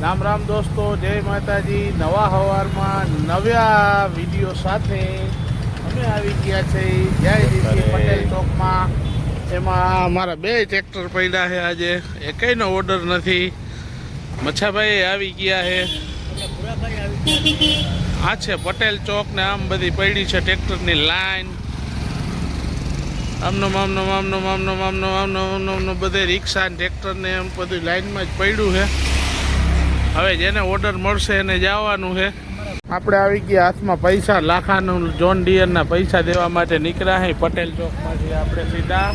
રામ રામ દોસ્તો જય માતાજી. નવા હવારમાં નવ્યા વીડિયો સાથે અમે આવી ગયા છે જય દીદી પટેલ ચોકમાં. એમાં અમારા બે ટ્રેક્ટર પડ્યા છે આજે. એકેયનો ઓર્ડર નથી. મચ્છાભાઈ આવી ગયા છે. આ છે પટેલ ચોક ને આમ બધી પડી છે ટ્રેક્ટરની લાઈન. આમનો આમનો આમનો આમનો આમનો આમનો આમનો આમનો બધે રિક્ષા ને ટ્રેક્ટર ને એમ બધું લાઈનમાં જ પડ્યું છે. હવે જેને ઓર્ડર મળશે એને જવાનું છે. આપણે આવી ગયા હાથમાં પૈસા, લાખાનું જોન ડિયરના પૈસા દેવા માટે નીકળ્યા છે પટેલ ચોકમાંથી આપણે સીધા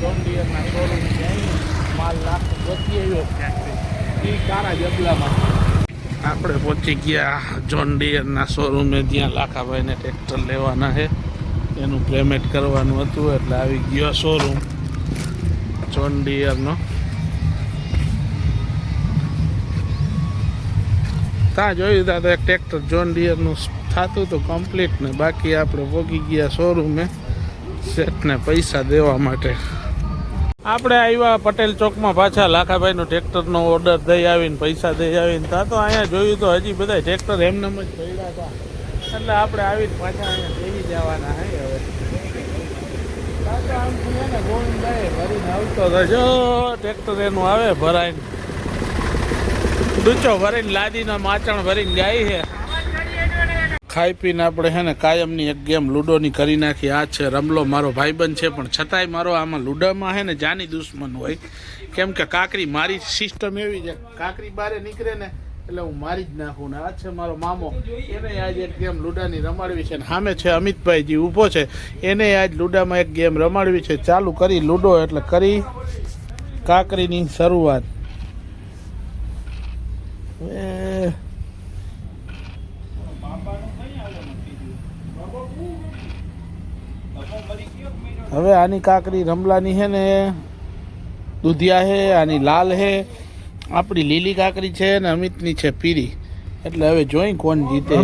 જોન ડિયરના શોરૂમ માલ લાખ એ કારા જબલામાં. આપણે પહોંચી ગયા જોન ડિયરના શોરૂમે જ્યાં લાખાભાઈને ટ્રેક્ટર લેવાના છે. એનું પેમેન્ટ કરવાનું હતું એટલે આવી ગયો શોરૂમ જોન ડિયરનો ત્યાં જોયું તા તો એક ટ્રેક્ટર જોન ડિયરનું થતું હતું કમ્પ્લીટ ને બાકી આપણે પોગી ગયા શોરૂમે સેટને પૈસા દેવા માટે. આપણે આવ્યા પટેલ ચોકમાં પાછા લાખાભાઈનો ટ્રેક્ટરનો ઓર્ડર દઈ આવીને પૈસા દઈ આવીને ત્યાં તો અહીંયા જોયું તો હજી બધા ટ્રેક્ટર એમનેમ જ પડ્યા હતા. એટલે આપણે આવીને પાછા અહીંયા દેવી જવાના હે હવે. ટ્રેક્ટર એનું આવે ભરાઈને. ડૂચો ભરીને લાદીનો માચણ ભરીને જાય છે. ખાઈ પીને આપણે છે ને કાયમની એક ગેમ લૂડોની કરી નાખી. આ છે રમલો મારો ભાઈબંધ છે, પણ છતાંય મારો આમાં લૂડોમાં છે ને જાની દુશ્મન હોય. કેમ કે કાકરી મારી સિસ્ટમ એવી છે. કાકરી બારે નીકળે ને એટલે હું મારી જ નાખું ને આ છે મારો મામો. એને આજ એક ગેમ લૂડાની રમાડવી છે ને સામે છે અમિતભાઈ જે ઊભો છે. એને આજ લૂડામાં એક ગેમ રમાડવી છે. ચાલુ કરી લૂડો એટલે કરી કાકરીની શરૂઆત. હવે હવે આની કાકરી રમલાની છે ને દુધિયા હે આની લાલ હે. આપણી લીલી કાકરી છે ને અમિતની છે પીરી એટલે હવે જોઈ કોણ જીતે.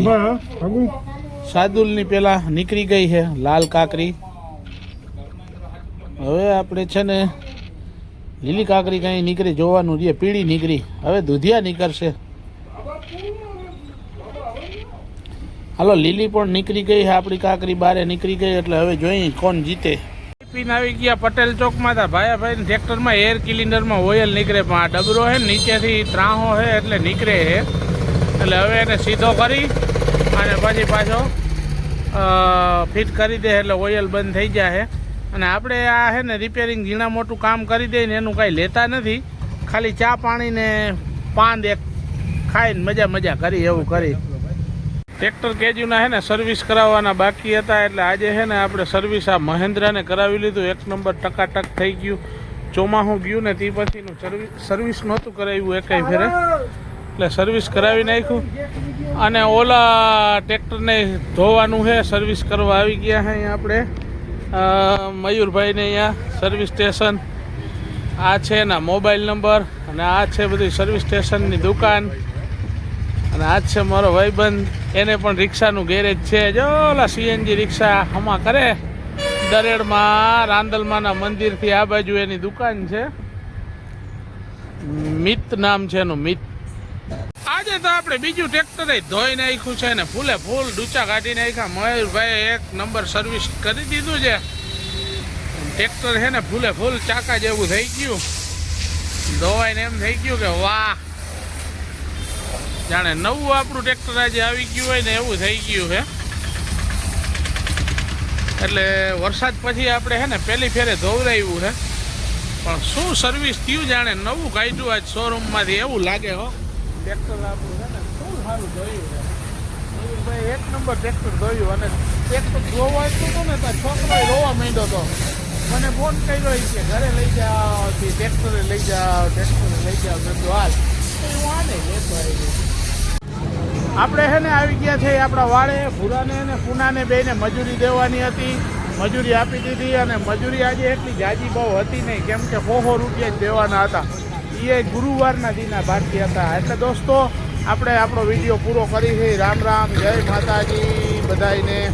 સાદુલની પેલા નીકળી ગઈ છે લાલ કાકરી હવે આપણે છે ને લીલી કાકરી કઈ નીકળી જોવાનું છે પીળી નીકળી. હવે દુધિયા નીકળશે. હાલો, લીલી પણ નીકળી ગઈ છે, આપણી કાકરી બારે નીકળી ગઈ, એટલે હવે જોઈએ કોણ જીતે. પીને આવી ગયા પટેલ ચોકમાં હતા ભાઈ ભાઈ ટ્રેક્ટરમાં એર કિલિન્ડરમાં ઓઇલ નીકળે, પણ આ ડબરો છે નીચેથી ત્રાહો છે, એટલે નીકળે છે. એટલે હવે એને સીધો કરી અને પછી પાછો ફિટ કરી દે, એટલે ઓઇલ બંધ થઈ જાય છે. અને આપણે આ છે ને રિપેરિંગ ઝીણા મોટું કામ કરી દઈએ ને એનું કાંઈ લેતા નથી. ખાલી ચા પાણીને પાંદ એક ખાઈને મજા મજા કરી, એવું કરી. ટ્રેક્ટર કેજ્યુના છે ને સર્વિસ કરાવવાના બાકી હતા એટલે આજે છે ને આપણે સર્વિસ આ મહેન્દ્રાને કરાવી લીધું. એક નંબર ટકાટક થઈ ગયું. ચોમાસું ગયું ને તે પછીનું સર્વિસ સર્વિસ નહોતું કરાવ્યું એકાઈ ફેરે એટલે સર્વિસ કરાવી નાખ્યું. અને ઓલા ટ્રેક્ટરને ધોવાનું છે સર્વિસ કરવા આવી ગયા છે અહીંયા આપણે. મયુરભાઈને અહીંયા સર્વિસ સ્ટેશન આ છે એના મોબાઈલ નંબર અને આ છે બધી સર્વિસ સ્ટેશનની દુકાન. અને આજ છે મારો ભાઈબંધ. એને પણ રિક્ષાનું ગેરેજ છે. જો ઓલા સીએનજી રિક્ષા હમા કરે. દરેડમાં, રાંદલમાના મંદિરથી આ બાજુ એની દુકાન છે. મિત નામ છે એનું, મિત. આજે તો આપણે બીજું ટ્રેક્ટર ધોઈ નાખ્યું છે ને ફૂલે ફૂલ ડૂચા કાઢી નાખ્યા. મયુરભાઈ એક નંબર સર્વિસ કરી દીધું છે. ટ્રેક્ટર છે ને ફૂલે ફૂલ ચાકા જેવું થઈ ગયું. ધોવાઈને એમ થઈ ગયું કે વાહ. જાણે નવું આપણું ટ્રેક્ટર આજે આવી ગયું હોય ને એવું થઈ ગયું છે. એટલે વરસાદ પછી આપણે છે ને પહેલી ફેરે ધોવરાયું છે. પણ શું સર્વિસ થયું જાણે નવું કાઢ્યું આજ શોરૂમમાંથી એવું લાગે હો. ટ્રેક્ટર આપણું છે ને શું સારું ધોયું છે. ભાઈ એક નંબર ટ્રેક્ટર ધોયું અને ટ્રેક્ટર ધોવા તો ને ત્યાં છોકરો રોવા માંડ્યો હતો મને ફોન કર્યો કે ઘરે લઈ જાઓ, તે ટ્રેક્ટરે લઈ જાઓ, ટ્રેક્ટરે લઈ જાઓ. મેં હાલ. તો હું આપણે છે ને આવી ગયા છે આપણા વાળે, ભૂરાને અને પૂનાને બેને મજૂરી દેવાની હતી. મજૂરી આપી દીધી અને મજૂરી આજે એટલી જાજી બહુ હતી નહીં, કેમ કે હોહો રૂપિયા જ દેવાના હતા. એ ગુરુવારના દિના બાકી હતા. એટલે દોસ્તો, આપણે આપણો વીડિયો પૂરો કરી છે. રામ રામ, જય માતાજી બધાને